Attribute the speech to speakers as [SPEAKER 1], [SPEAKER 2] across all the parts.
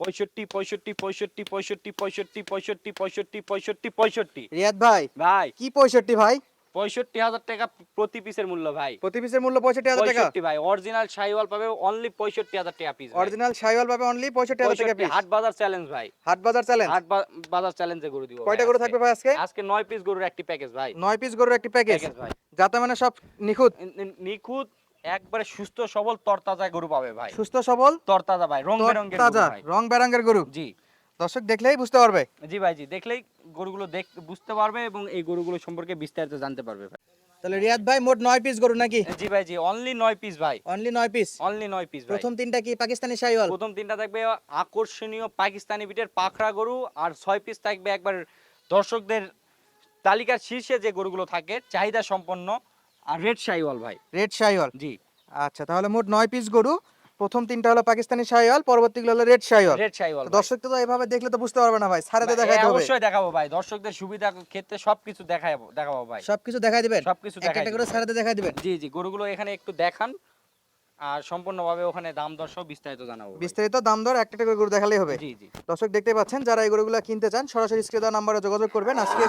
[SPEAKER 1] পঁয়ষট্টি পঁয়ষট্টি পঁয়ষট্টি পঁয়ষট্টি পঁয়ষট্টি পঁয়ষট্টি পঁয়ষট্টি পঁয়ষট্টি পঁয়ষট্টি।
[SPEAKER 2] রিয়াদ ভাই
[SPEAKER 1] ভাই।
[SPEAKER 2] কি পঁয়ষট্টি ভাই?
[SPEAKER 1] পঁয়ষট্টি হাজার টাকা প্রতি পিসের মূল্য ভাই।
[SPEAKER 2] প্রতি পিসের মূল্য পঁয়ষট্টি হাজার টাকা?
[SPEAKER 1] ভাই। অরিজিনাল শাহিওয়াল পাবে অনলি পঁয়ষট্টি হাজার টাকা পিস
[SPEAKER 2] অরিজিনাল সাইওয়াল পাবে অনলি পঁয়ষট্টি হাজার টাকা পিস
[SPEAKER 1] হাট বাজার চ্যালেঞ্জ ভাই।
[SPEAKER 2] হাট বাজার চ্যালেঞ্জ
[SPEAKER 1] হাট বাজার চ্যালেঞ্জে গরু দিব
[SPEAKER 2] কয়টা গরু থাকবে ভাই আজকে?
[SPEAKER 1] আজকে নয় পিস গরুর একটি প্যাকেজ ভাই।
[SPEAKER 2] নয় পিস গরুর একটি প্যাকেজ
[SPEAKER 1] ভাই।
[SPEAKER 2] যাতে মানে সব নিখুঁত?
[SPEAKER 1] নিখুঁত একবারে সুস্থ সবল তরতাজা গরু পাবে ভাই।
[SPEAKER 2] সুস্থ সবল
[SPEAKER 1] তরতাজা ভাই রং বেরঙের গরু
[SPEAKER 2] তাজা রং বেরঙের গরু।
[SPEAKER 1] জি।
[SPEAKER 2] দর্শক দেখলেই বুঝতে পারবে।
[SPEAKER 1] জি ভাই জি দেখলেই গরুগুলো দেখ বুঝতে পারবে এবং এই গরুগুলো সম্পর্কে বিস্তারিত জানতে পারবে ভাই।
[SPEAKER 2] তাহলে রিয়াদ ভাই মোট নয় পিস গরু নাকি?
[SPEAKER 1] জি ভাই জি অনলি নয় পিস ভাই।
[SPEAKER 2] অনলি নয় পিস
[SPEAKER 1] অনলি নয় পিস ভাই।
[SPEAKER 2] প্রথম তিনটা কি পাকিস্তানি সাইওয়াল
[SPEAKER 1] প্রথম তিনটা থাকবে আকর্ষণীয় পাকিস্তানি বিটের পাখরা গরু আর ছয় পিস থাকবে একবার দর্শকদের তালিকার শীর্ষে যে গরুগুলো থাকে চাহিদা সম্পন্ন আর রেড শাইওয়াল ভাই।
[SPEAKER 2] রেড শাইওয়াল
[SPEAKER 1] জি।
[SPEAKER 2] আচ্ছা তাহলে মোট নয় পিস গরু। প্রথম তিনটা হলো পাকিস্তানি শাইওয়াল পরবর্তীগুলো হলো রেড শাইওয়াল
[SPEAKER 1] রেড শাইওয়াল
[SPEAKER 2] দর্শক তো এভাবে দেখলে তো বুঝতে পারবে না ভাই সারাতে দেখাই হবে।
[SPEAKER 1] অবশ্যই দেখাবো ভাই দর্শকদের সুবিধা ক্ষেত্রে সবকিছু দেখাবো দেখাবো ভাই।
[SPEAKER 2] সবকিছু দেখাই দিবেন?
[SPEAKER 1] সবকিছু দেখাই
[SPEAKER 2] একটা করে সারাতে দেখাই দিবেন?
[SPEAKER 1] জি জি গরুগুলো এখানে একটু দেখান। আর সম্পূর্ণভাবে ওখানে দাম দর সব বিস্তারিত জানাব
[SPEAKER 2] বিস্তারিত দাম দর একটা একটা করে গরু দেখালেই হবে।
[SPEAKER 1] জি জি।
[SPEAKER 2] দর্শক দেখতে পাচ্ছেন যারা এই গরুগুলো কিনতে চান সরাসরি স্ক্রিনে দেওয়া নাম্বারে যোগাযোগ করবেন। আজকে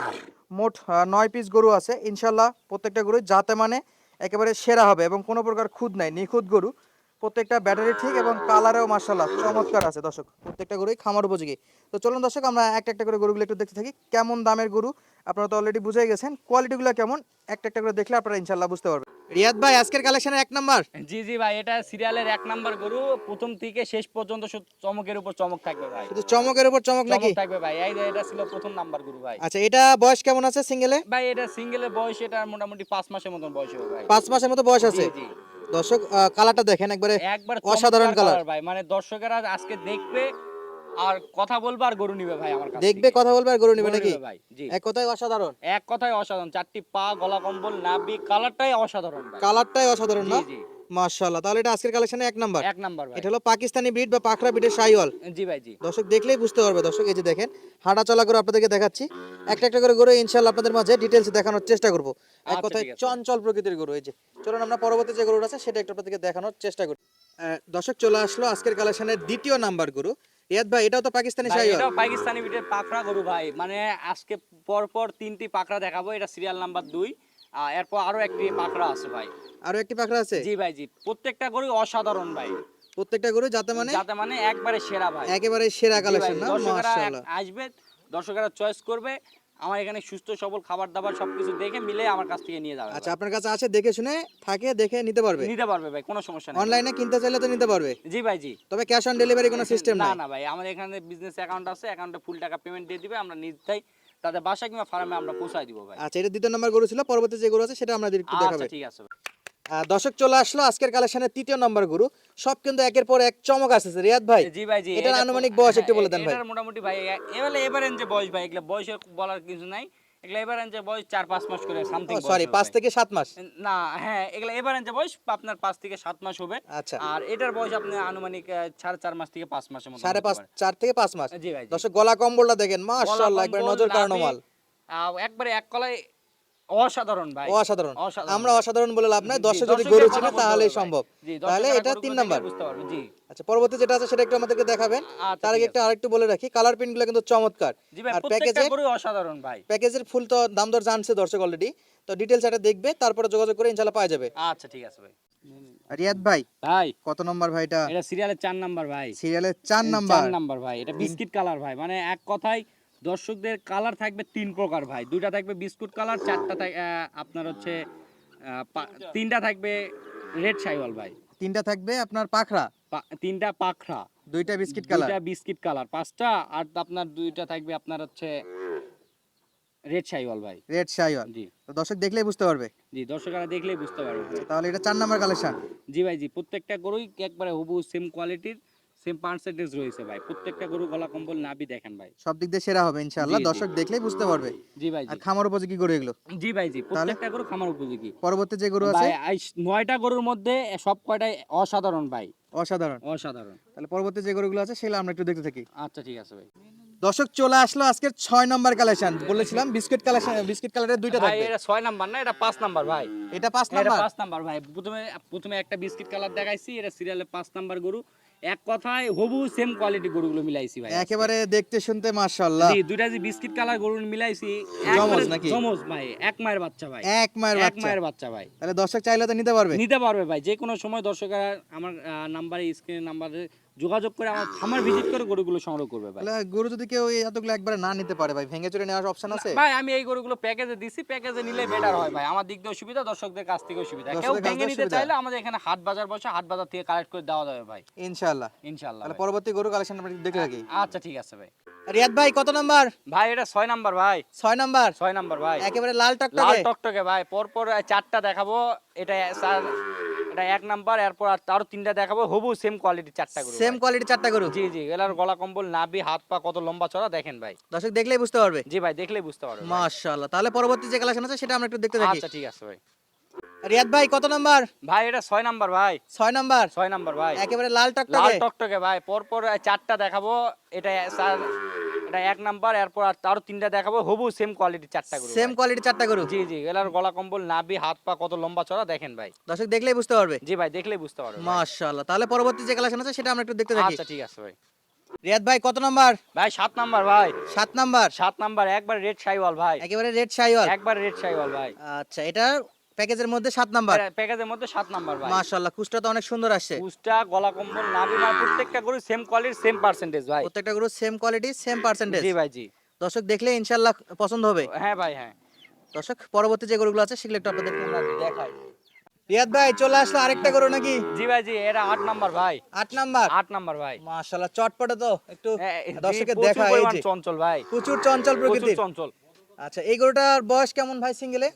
[SPEAKER 2] মোট নয় পিস গরু আছে। ইনশাল্লাহ প্রত্যেকটা গরু যাতে মানে একেবারে সেরা হবে এবং কোনো প্রকার খুদ নাই নিখুঁত গরু। প্রত্যেকটা ব্যাটারি ঠিক এবং কালারেও মার্শাল্লাহ চমৎকার আছে দর্শক প্রত্যেকটা গরুই খামার উপযোগী। তো চলুন দর্শক আমরা একটা একটা করে গরুগুলো একটু দেখতে থাকি কেমন দামের গরু? আপনারা তো অলরেডি বুঝেই গেছেন কোয়ালিটিগুলো কেমন? একটা একটা করে দেখলে আপনারা ইনশাল্লাহ বুঝতে পারবেন। রিয়াদ ভাই আজকের কালেকশনের এক নাম্বার
[SPEAKER 1] জি জি ভাই এটা সিরিয়ালের এক নাম্বার গরু প্রথম থেকে শেষ পর্যন্ত চমকের উপর চমক থাকবে ভাই।
[SPEAKER 2] শুধু চমকের উপর চমক নাকি?
[SPEAKER 1] থাকবে ভাই এই যে এটা ছিল প্রথম নাম্বার গরু ভাই।
[SPEAKER 2] আচ্ছা এটা বয়স কেমন আছে সিঙ্গেলে
[SPEAKER 1] ভাই এটা সিঙ্গেলের বয়স এটা মোটামুটি পাঁচ মাসের মতন বয়স হবে ভাই।
[SPEAKER 2] পাঁচ মাসের মতো বয়স আছে?
[SPEAKER 1] জি জি।
[SPEAKER 2] দর্শক কালারটা দেখেন একবারে অসাধারণ colour
[SPEAKER 1] ভাই। মানে দর্শকেরা আজকে দেখবে আর কথা বলবে আর গরু নিবে ভাই আমার কাছে
[SPEAKER 2] দেখবে কথা বলবে আর গরু নিবে নাকি?
[SPEAKER 1] ভাই
[SPEAKER 2] এক কথায় অসাধারণ।
[SPEAKER 1] এক কথায় অসাধারণ। চারটি পা গলা কম্বল নাভি কালারটাই অসাধারণ
[SPEAKER 2] কালারটাই অসাধারণ না? মাশাআল্লাহ। তাহলে এটা আজকের কালেকশনে এক নাম্বার?
[SPEAKER 1] এক নাম্বার ভাই।
[SPEAKER 2] এটা হলো পাকিস্তানি ব্রিড বা পাখরা ব্রিডের শাইওয়াল
[SPEAKER 1] জি ভাই জি।
[SPEAKER 2] দর্শক দেখলেই বুঝতে পারবে। দর্শক এই যে দেখেন হাঁটা চলা করে আপনাদেরকে দেখাচ্ছি। একটা একটা করে গরু ইনশাআল্লাহ আপনাদের মাঝে দেখানোর চেষ্টা করব। এক
[SPEAKER 1] আচ্ছা,
[SPEAKER 2] কথায় চঞ্চল প্রকৃতির গরু এই যে। চলুন আমরা পরবর্তী যে গরুটা আছে সেটা একটু আপনাদেরকে দেখানোর চেষ্টা করি। দর্শক চলে আসলো আজকের কালেকশনের দ্বিতীয় নাম্বার গরু। রিয়াদ ভাই এটাও তো পাকিস্তানি শাইওয়াল
[SPEAKER 1] এটাও পাকিস্তানি বিটের পাকড়া গরু ভাই। মানে আজকে পর পর তিনটি পাকড়া দেখাবো। এটা সিরিয়াল নাম্বার দুই। এরপর আরও একটি পাকড়া আছে ভাই।
[SPEAKER 2] আরও একটি পাখরা আছে?
[SPEAKER 1] জি ভাই জি। প্রত্যেকটা গরু অসাধারণ ভাই।
[SPEAKER 2] প্রত্যেকটা গরু যাতে মানে?
[SPEAKER 1] যাতে মানে একবারে সেরা ভাই।
[SPEAKER 2] একেবারে সেরা কালেকশন না? মাশাআল্লাহ।
[SPEAKER 1] আসবে দর্শকেরা চয়েস করবে। আমার এখানে সুস্থ সবল খাবার দাবার সবকিছু দেখে মিলে আমার কাছ থেকে নিয়ে যাবে
[SPEAKER 2] আচ্ছা আপনার কাছে আছে দেখে শুনে থাকে দেখে নিতে পারবে?
[SPEAKER 1] নিতে পারবে ভাই কোনো সমস্যা নেই।
[SPEAKER 2] অনলাইনে কিনতে চাইলে তো নিতে পারবে?
[SPEAKER 1] জি ভাই জি।
[SPEAKER 2] তবে ক্যাশ অন ডেলিভারি কোনো সিস্টেম
[SPEAKER 1] না
[SPEAKER 2] নাই?
[SPEAKER 1] না ভাই আমাদের এখানে বিজনেস অ্যাকাউন্ট আছে অ্যাকাউন্টে ফুল টাকা পেমেন্ট দিয়ে দিবে আমরা নিজেই তাদের বাসা কিংবা ফার্মে আমরা পৌঁছায় দিব ভাই।
[SPEAKER 2] আচ্ছা এটা দ্বিতীয় নম্বর গরু ছিল পরবর্তী যে গরু আছে সেটা আমরা একটু দেখাবো।
[SPEAKER 1] ঠিক আছে।
[SPEAKER 2] দর্শক চলে আসলো আজকের কালেকশনের তৃতীয় নম্বর গুরু। সব কিন্তু একের পর এক চমক আসছে রিয়াদ ভাই
[SPEAKER 1] জি ভাই জি
[SPEAKER 2] এটার
[SPEAKER 1] এটা
[SPEAKER 2] আনুমানিক বয়স একটু
[SPEAKER 1] হ্যাঁ,
[SPEAKER 2] বলে দেন ভাই।
[SPEAKER 1] এটার মোটামুটি ভাই এবারে এবারে এবারেন যে বয়স ভাই এগুলো বয়সের বলার কিছু নাই। এগুলো এবার যে বয়স চার পাঁচ মাস করে সামথিং
[SPEAKER 2] সরি পাঁচ থেকে সাত মাস?
[SPEAKER 1] না হ্যাঁ এগুলা এবার যে বয়স আপনার পাঁচ থেকে সাত মাস হবে।
[SPEAKER 2] আচ্ছা।
[SPEAKER 1] আর এটার বয়স আপনি আনুমানিক সাড়ে চার মাস থেকে পাঁচ মাসের মতো
[SPEAKER 2] সাড়ে পাঁচ চার থেকে পাঁচ মাস?
[SPEAKER 1] জি ভাই।
[SPEAKER 2] দর্শক গলা কম্বলটা দেখেন মাশাআল্লাহ একবার নজর কাড়ানো মাল।
[SPEAKER 1] একবারে এক কলায় অসাধারণ ভাই।
[SPEAKER 2] অসাধারণ।
[SPEAKER 1] অসাধারণ।
[SPEAKER 2] আমরা অসাধারণ বলে লাভ নাই। দর্শক যদি গরু চিনে
[SPEAKER 1] ভাই।
[SPEAKER 2] সম্ভব তাহলে এটা তিন নাম্বার।
[SPEAKER 1] জি।
[SPEAKER 2] আচ্ছা পরবর্তী যেটা আছে সেটা একটু আমাদেরকে দেখাবেন।
[SPEAKER 1] আচ্ছা,
[SPEAKER 2] তার আগে একটু আরেকটু বলে রাখি। কালার প্রিন্টগুলো কিন্তু চমৎকার। আর প্যাকেজে
[SPEAKER 1] অসাধারণ ভাই।
[SPEAKER 2] প্যাকেজের ফুল তো দাম দর জানছে দর্শক অলরেডি তো ডিটেলস এটা দেখবে তারপরে যোগাযোগ করে ইনশাআল্লাহ পাওয়া যাবে।
[SPEAKER 1] আচ্ছা ঠিক আছে ভাই।
[SPEAKER 2] রিয়াদ ভাই
[SPEAKER 1] ভাই।
[SPEAKER 2] কত নম্বর ভাই এটা?
[SPEAKER 1] এটা সিরিয়ালের চার নাম্বার ভাই।
[SPEAKER 2] সিরিয়ালের চার নাম্বার।
[SPEAKER 1] চার নাম্বার ভাই। এটা বিস্কিট কালার ভাই। মানে এক কথায় দর্শকদের কালার থাকবে তিন প্রকার ভাই। দুইটা থাকবে বিস্কুট কালার চারটা আপনার হচ্ছে তিনটা থাকবে রেড সাইওয়াল ভাই।
[SPEAKER 2] তিনটা থাকবে আপনার পাখরা
[SPEAKER 1] তিনটা পাখরা
[SPEAKER 2] দুইটা বিস্কিট কালার
[SPEAKER 1] দুইটা বিস্কিট কালার পাঁচটা আর আপনার দুইটা থাকবে আপনার হচ্ছে রেড সাইওয়াল ভাই।
[SPEAKER 2] রেড শাইওয়াল
[SPEAKER 1] জি।
[SPEAKER 2] তো দর্শক দেখলেই বুঝতে পারবে।
[SPEAKER 1] জি দর্শকরা দেখলেই বুঝতে পারবে।
[SPEAKER 2] তাহলে এটা চার নাম্বার কালেকশন
[SPEAKER 1] জি ভাই জি প্রত্যেকটা গরুই একবারে হুবু সেম কোয়ালিটির সেম পার্সেন্টেজ রয়েছে ভাই। প্রত্যেকটা গরু গলা কম্বল নাভি দেখেন ভাই।
[SPEAKER 2] সব দিক দিয়ে সেরা হবে ইনশাআল্লাহ। দর্শক দেখলেই বুঝতে পারবে।
[SPEAKER 1] জি ভাই
[SPEAKER 2] আর খামার উপযোগী গরু এগুলো?
[SPEAKER 1] জি ভাই জি। প্রত্যেকটা গরু খামার উপযোগী।
[SPEAKER 2] পরবর্তী যে গরু আছে?
[SPEAKER 1] ভাই নয়টা গরুর মধ্যে সব কয়টাই অসাধারণ ভাই।
[SPEAKER 2] অসাধারণ।
[SPEAKER 1] অসাধারণ।
[SPEAKER 2] তাহলে পরবর্তী যে গরুগুলো আছে সেগুলো আমরা একটু দেখতে থাকি।
[SPEAKER 1] আচ্ছা ঠিক আছে ভাই।
[SPEAKER 2] দর্শক চলে আসলো আজকের ছয় নম্বর কালেকশন বলেছিলাম বিস্কিট কালেকশন বিস্কিট কালারের দুইটা
[SPEAKER 1] ভাই
[SPEAKER 2] থাকবে।
[SPEAKER 1] এটা ছয় নাম্বার না? এটা পাঁচ নাম্বার ভাই।
[SPEAKER 2] এটা পাঁচ নাম্বার?
[SPEAKER 1] পাঁচ নাম্বার ভাই। প্রথমে প্রথমে একটা বিস্কিট কালার দেখাইছি এটা সিরিয়ালে পাঁচ নাম্বার গরু। এক কথায় হবু সেম কোয়ালিটি গরুগুলো মিলাইছি ভাই
[SPEAKER 2] একেবারে দেখতে শুনতে মাশাআল্লাহ।
[SPEAKER 1] জি দুইটা যে বিস্কিট কালার গরু মিলাইছি
[SPEAKER 2] জমজ নাকি?
[SPEAKER 1] জমজ ভাই এক মায়ের বাচ্চা ভাই।
[SPEAKER 2] এক মায়ের বাচ্চা।
[SPEAKER 1] এক মায়ের বাচ্চা ভাই।
[SPEAKER 2] তাহলে দর্শক চাইলে তো নিতে পারবে।
[SPEAKER 1] নিতে পারবে ভাই যে কোনো সময় দর্শকরা আমার নাম্বারে স্ক্রিনে নাম্বারে যোগাযোগ করে আমার খামার ভিজিট করে গরুগুলো সংগ্রহ করবে ভাই।
[SPEAKER 2] গরু যদি কেউ এই এতগুলো একবারে না নিতে পারে ভাই ভেঙে চুরে নেওয়ার অপশন আছে?
[SPEAKER 1] ভাই আমি এই গরুগুলো প্যাকেজে দিছি প্যাকেজে নিলে বেটার হয় ভাই। আমার দিক দিয়ে সুবিধা দর্শকদের কাছ থেকেও সুবিধা কেউ ভেঙে নিতে চাইলে আমাদের এখানে হাট বাজার বসে হাট বাজার থেকে কালেক্ট করে দেওয়া যাবে ভাই।
[SPEAKER 2] ইনশাআল্লাহ।
[SPEAKER 1] ইনশাআল্লাহ
[SPEAKER 2] তাহলে পরবর্তী গরু কালেকশন আমরা দেখে রাখি।
[SPEAKER 1] আচ্ছা ঠিক আছে ভাই।
[SPEAKER 2] রিয়াদ ভাই কত নাম্বার?
[SPEAKER 1] ভাই এটা ছয় নাম্বার ভাই।
[SPEAKER 2] ছয় নাম্বার?
[SPEAKER 1] ছয় নাম্বার ভাই।
[SPEAKER 2] একেবারে লাল
[SPEAKER 1] লাল
[SPEAKER 2] টকটকে
[SPEAKER 1] টকটকে ভাই পরপর চারটা দেখাবো। এটা স্যার এটা এক নাম্বার এরপর আর আরও তিনটা দেখাবো। হবু সেম কোয়ালিটি চারটা গরু
[SPEAKER 2] সেম
[SPEAKER 1] ভাই।
[SPEAKER 2] কোয়ালিটি চারটা গরু?
[SPEAKER 1] জি জি এলার গলা কম্বল নাভি হাত পা কত লম্বা চড়া দেখেন ভাই।
[SPEAKER 2] দর্শক দেখলেই বুঝতে পারবে।
[SPEAKER 1] জি ভাই দেখলেই বুঝতে পারবে।
[SPEAKER 2] মাশাআল্লাহ তাহলে পরবর্তী যে কালেকশন আছে সেটা আমরা একটু দেখতে থাকি।
[SPEAKER 1] আচ্ছা ঠিক আছে ভাই।
[SPEAKER 2] রিয়াদ ভাই কত নাম্বার?
[SPEAKER 1] ভাই এটা ছয় নাম্বার ভাই।
[SPEAKER 2] ছয় নাম্বার?
[SPEAKER 1] ছয় নাম্বার ভাই।
[SPEAKER 2] একেবারে লাল
[SPEAKER 1] লাল
[SPEAKER 2] টকটকে
[SPEAKER 1] টকটকে ভাই। পরপর চারটা দেখাবো। এটা এটা এক নাম্বার এরপর আরও তিনটা দেখাবো। হবু সেম কোয়ালিটি চারটা গরু
[SPEAKER 2] সেম কোয়ালিটি চারটা গরু?
[SPEAKER 1] জি জি এলার গলা কম্বল নাভি হাত পা কত লম্বা চড়া দেখেন ভাই।
[SPEAKER 2] দর্শক দেখলেই বুঝতে পারবে।
[SPEAKER 1] জি ভাই দেখলেই বুঝতে পারবে।
[SPEAKER 2] মাশাআল্লাহ তাহলে পরবর্তী যে কালেকশন আছে সেটা আমরা একটু দেখতে থাকি।
[SPEAKER 1] আচ্ছা ঠিক আছে ভাই।
[SPEAKER 2] রিয়াদ ভাই কত নাম্বার?
[SPEAKER 1] ভাই সাত নাম্বার ভাই।
[SPEAKER 2] সাত নাম্বার?
[SPEAKER 1] সাত নাম্বার একবার রেড শাইওয়াল ভাই।
[SPEAKER 2] একেবারে রেড শাইওয়াল।
[SPEAKER 1] একবার রেড শাইওয়াল ভাই।
[SPEAKER 2] আচ্ছা এটা প্যাকেজের মধ্যে সাত নাম্বার।
[SPEAKER 1] প্যাকেজের মধ্যে সাত নাম্বার ভাই।
[SPEAKER 2] মাশাআল্লাহ কুচটা তো অনেক সুন্দর আসছে
[SPEAKER 1] পুষ্টা গলা কম্বল নাভি মার প্রত্যেকটা গরু সেম কোয়ালিটি সেম পার্সেন্টেজ ভাই।
[SPEAKER 2] প্রত্যেকটা গরু সেম কোয়ালিটি সেম পার্সেন্টেজ
[SPEAKER 1] জি ভাই জি।
[SPEAKER 2] দর্শক দেখলে ইনশাআল্লাহ পছন্দ হবে।
[SPEAKER 1] হ্যাঁ ভাই হ্যাঁ।
[SPEAKER 2] দর্শক পরবর্তী যে গরুগুলো আছে সেগুলো একটু আপনাদেরকে আমরা দেখাই। রিয়াদ ভাই চলে আসলো আরেকটা গরু নাকি?
[SPEAKER 1] জি ভাই জি এটা আট নাম্বার ভাই।
[SPEAKER 2] আট নাম্বার?
[SPEAKER 1] আট নাম্বার ভাই।
[SPEAKER 2] মাশাআল্লাহ চটপটে তো একটু দর্শকের দেখা এই যে।
[SPEAKER 1] চঞ্চল ভাই।
[SPEAKER 2] প্রচুর চঞ্চল প্রকৃতির।
[SPEAKER 1] চঞ্চল।
[SPEAKER 2] আচ্ছা এই গরুটার বয়স কেমন ভাই সিঙ্গেলে?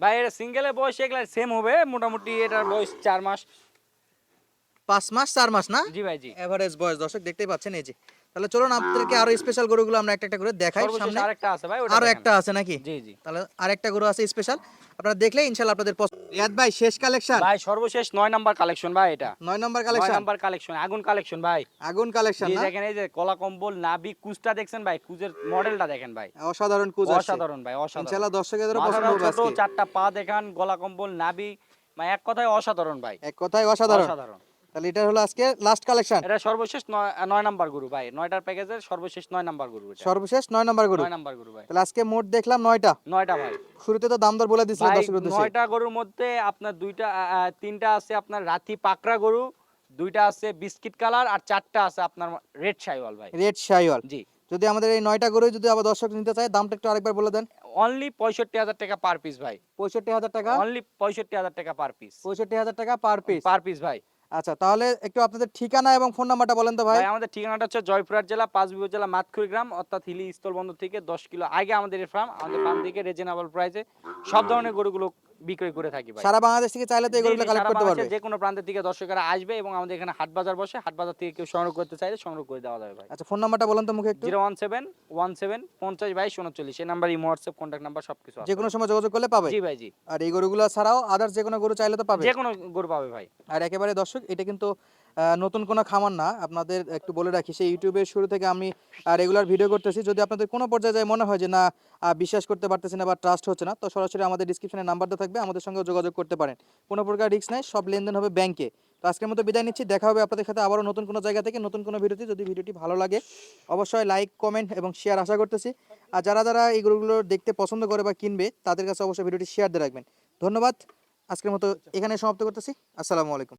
[SPEAKER 1] ভাই এটা সিঙ্গেলের বয়স এগুলো সেম হবে। মোটামুটি এটার বয়স চার মাস।
[SPEAKER 2] পাঁচ মাস চার মাস না?
[SPEAKER 1] জি ভাই জি।
[SPEAKER 2] এভারেজ বয়স। দর্শক দেখতেই পাচ্ছেন এই যে। তাহলে চলুন আপনাদেরকে আরও স্পেশাল গরুগুলো আমরা একটা একটা করে দেখাই সামনে।
[SPEAKER 1] আরেকটা আছে ভাই আরও
[SPEAKER 2] একটা আছে নাকি?
[SPEAKER 1] জি জি।
[SPEAKER 2] তাহলে আরেকটা গরু আছে স্পেশাল আপনারা দেখলে ইনশাআল্লাহ আপনাদের পছন্দ। রিয়াদ ভাই শেষ কালেকশন
[SPEAKER 1] ভাই সর্বশেষ নয় নাম্বার কালেকশন ভাই এটা।
[SPEAKER 2] নয় নম্বর
[SPEAKER 1] নয়
[SPEAKER 2] কালেকশন
[SPEAKER 1] নাম্বার কালেকশন আগুন কালেকশন ভাই।
[SPEAKER 2] আগুন কালেকশন না?
[SPEAKER 1] দেখেন এই যে কলা কম্বল নাভি কুচটা দেখছেন ভাই? কুচের মডেলটা দেখেন ভাই।
[SPEAKER 2] অসাধারণ কুজ আছে।
[SPEAKER 1] অসাধারণ ভাই অসাধারণ।
[SPEAKER 2] ইনশাআল্লাহ দর্শকেদেরও পছন্দ হবে
[SPEAKER 1] ছোট
[SPEAKER 2] আজকে
[SPEAKER 1] চারটা পা দেখান গলা কম্বল নাভি। মানে এক কথায় অসাধারণ ভাই।
[SPEAKER 2] এক কথায় অসাধারণ।
[SPEAKER 1] অসাধারণ।
[SPEAKER 2] তাহলে এটা হলো আজকে লাস্ট কালেকশন
[SPEAKER 1] এটা সর্বশেষ নয় নয় নাম্বার গরু ভাই। নয়টার প্যাকেজের সর্বশেষ নয় নাম্বার গরু এটা।
[SPEAKER 2] সর্বশেষ নয় নম্বর গরু।
[SPEAKER 1] নয় নাম্বার গরু ভাই।
[SPEAKER 2] তাহলে আজকে মোট দেখলাম নয়টা।
[SPEAKER 1] নয়টা ভাই।
[SPEAKER 2] শুরুতে তো দাম দর বলে দিছিল
[SPEAKER 1] ভাই
[SPEAKER 2] দর্শকের উদ্দেশ্যে।
[SPEAKER 1] নয়টা গরুর মধ্যে আপনার দুইটা তিনটা আছে আপনার রাতি পাকড়া গরু দুইটা আছে বিস্কিট কালার আর চারটা আছে আপনার রেড শাইওয়াল ভাই।
[SPEAKER 2] রেড শাইওয়াল।
[SPEAKER 1] জি।
[SPEAKER 2] যদি আমাদের এই নয়টা গরু যদি আবার দর্শক নিতে চায় দামটা একটু আরেকবার বলে দেন।
[SPEAKER 1] অনলি পঁয়ষট্টি হাজার টাকা পার পিস ভাই।
[SPEAKER 2] পঁয়ষট্টি হাজার টাকা।
[SPEAKER 1] অনলি পঁয়ষট্টি হাজার টাকা পার পিস
[SPEAKER 2] পঁয়ষট্টি হাজার টাকা পার পিস
[SPEAKER 1] পার পিস ভাই।
[SPEAKER 2] আচ্ছা তাহলে একটু আপনাদের ঠিকানা এবং ফোন নাম্বারটা বলেন তো ভাই।
[SPEAKER 1] আমাদের ঠিকানাটা হচ্ছে জয়পুরহাট জেলা, পাঁচ পাঁচবিবর জেলা মাতখুরি গ্রাম, অর্থাৎ হিলি স্থলবন্দর থেকে দশ কিলো আগে আমাদের ফার্ম আমাদের ফার্ম থেকে রিজনেবল প্রাইসে সব ধরনের গরুগুলো বিক্রয় করে থাকি
[SPEAKER 2] সারা বাংলাদেশ থেকে চাইলে তো এগুলো কালেক্ট করতে পারবে।
[SPEAKER 1] যে কোনো প্রান্ত থেকে দর্শকেরা আসবে এবং আমাদের এখানে হাট বাজার বসে হাট বাজার থেকে কেউ সংগ্রহ করতে চাইলে সংগ্রহ করে দেওয়া যাবে ভাই।
[SPEAKER 2] আচ্ছা ফোন নাম্বারটা বলেন তো মুখে একটু।
[SPEAKER 1] Zero one seven one seven পঞ্চাশ বাইশ উনচল্লিশ এই number imo WhatsApp contact number সবকিছু আছে
[SPEAKER 2] যে কোনো সময় যোগাযোগ করলে পাবে।
[SPEAKER 1] জি ভাই জি।
[SPEAKER 2] আর এই গরুগুলো ছাড়াও আদার্স যে কোনো গরু চাইলে তো পাবে।
[SPEAKER 1] যে কোনো গরু পাবে ভাই।
[SPEAKER 2] আর একেবারে দর্শক এটা কিন্তু নতুন কোনো খামার না, আপনাদের একটু বলে রাখি, সেই ইউটিউবের শুরু থেকে আমি রেগুলার ভিডিও করতেছি। যদি আপনাদের কোনো পর্যায়ে যায় মনে হয় যে না বিশ্বাস করতে পারতেছি না বা ট্রাস্ট হচ্ছে না, তো সরাসরি আমাদের ডিসক্রিপশনে নাম্বারটা থাকবে, আমাদের সঙ্গে যোগাযোগ করতে পারেন। কোনো প্রকার রিস্ক নাই, সব লেনদেন হবে ব্যাংকে তো আজকের মতো বিদায় নিচ্ছি, দেখা হবে আপনাদের সাথে আবারও নতুন কোনো জায়গা থেকে, নতুন কোনো ভিডিওতে। যদি ভিডিওটি ভালো লাগে, অবশ্যই লাইক কমেন্ট এবং শেয়ার আশা করতেছি। আর যারা যারা এই দেখতে পছন্দ করে বা কিনবে, তাদের কাছে অবশ্যই ভিডিওটি শেয়ার দিয়ে রাখবেন। ধন্যবাদ, আজকের মতো এখানে সমাপ্ত করতেছি। আসসালামু আলাইকুম।